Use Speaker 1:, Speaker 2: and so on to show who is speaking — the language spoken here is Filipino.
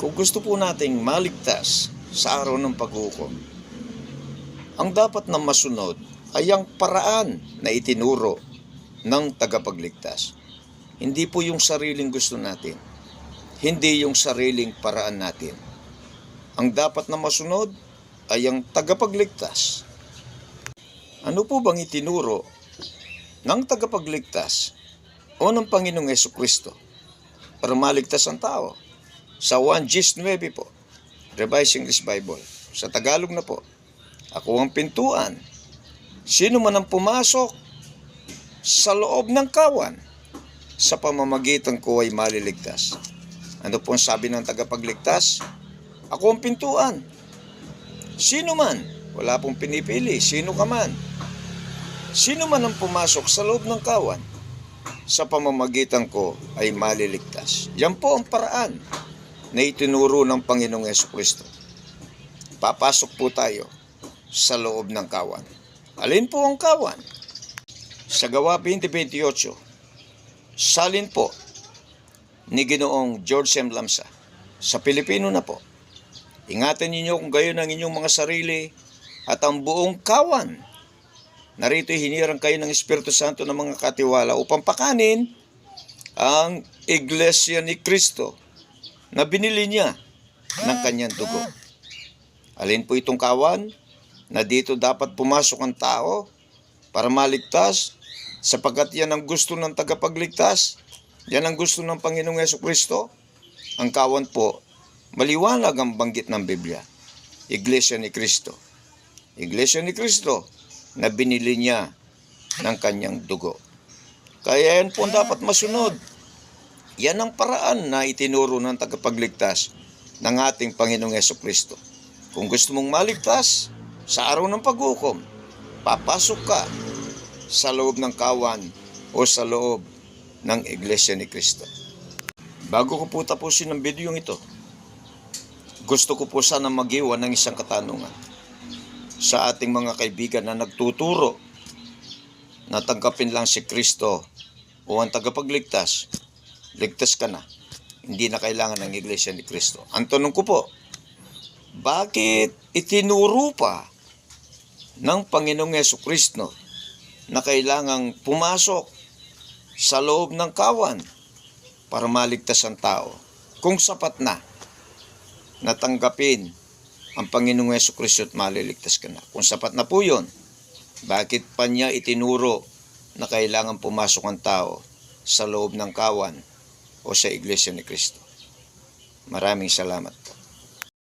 Speaker 1: Kung gusto po nating maligtas sa araw ng paghukom, ang dapat na masunod ay ang paraan na itinuro ng tagapagligtas. Hindi po yung sariling gusto natin. Hindi yung sariling paraan natin. Ang dapat na masunod ay ang tagapagligtas. Ano po bang itinuro ng tagapagligtas o ng Panginoong Yeso Kristo para maligtas ang tao? Sa 1 Gis 9 po, Revised English Bible. Sa Tagalog na po, ako ang pintuan. Sino man ang pumasok sa loob ng kawan, sa pamamagitan ko ay maliligtas. Ano po ang sabi ng tagapagligtas? Ako ang pintuan. Sino man, wala pong pinipili, sino ka man. Sino man ang pumasok sa loob ng kawan, sa pamamagitan ko ay maliligtas. Yan po ang paraan na itinuro ng Panginoong Yeso Kristo. Papasok po tayo sa loob ng kawan. Alin po ang kawan? Sa gawa 2028, salin po ni Ginoong George M. Lamsa sa Pilipino na po. Ingatan ninyo kung gayon ang inyong mga sarili at ang buong kawan. Narito hinirang kayo ng Espiritu Santo ng mga katiwala upang pakanin ang Iglesia ni Kristo na binili niya ng kanyang dugo. Alin po itong kawan na dito dapat pumasok ang tao para maligtas sapagkat yan ang gusto ng tagapagligtas. Yan ang gusto ng Panginoong Yeso Kristo. Ang kawan po, maliwanag ang banggit ng Biblia. Iglesia ni Kristo. Iglesia ni Kristo na binili niya ng kanyang dugo. Kaya yan po dapat masunod. Yan ang paraan na itinuro ng tagapagligtas ng ating Panginoong Yeso Kristo. Kung gusto mong maligtas sa araw ng paghukom, papasok ka sa loob ng kawan o sa loob ng Iglesia ni Kristo. Bago ko po tapusin ang video ito, gusto ko po sana magiwan ng isang katanungan sa ating mga kaibigan na nagtuturo na tanggapin lang si Kristo o ang tagapagligtas ligtas ka na. Hindi na kailangan ng Iglesia ni Kristo. Ang tanong ko po, bakit itinuro pa ng Panginoong Yeso Kristo na kailangang pumasok sa loob ng kawan para maligtas ang tao kung sapat na natanggapin ang Panginoong Yeso Kristo at maliligtas ka na. Kung sapat na po yun, bakit pa niya itinuro na kailangan pumasok ang tao sa loob ng kawan o sa Iglesia ni Kristo. Maraming salamat.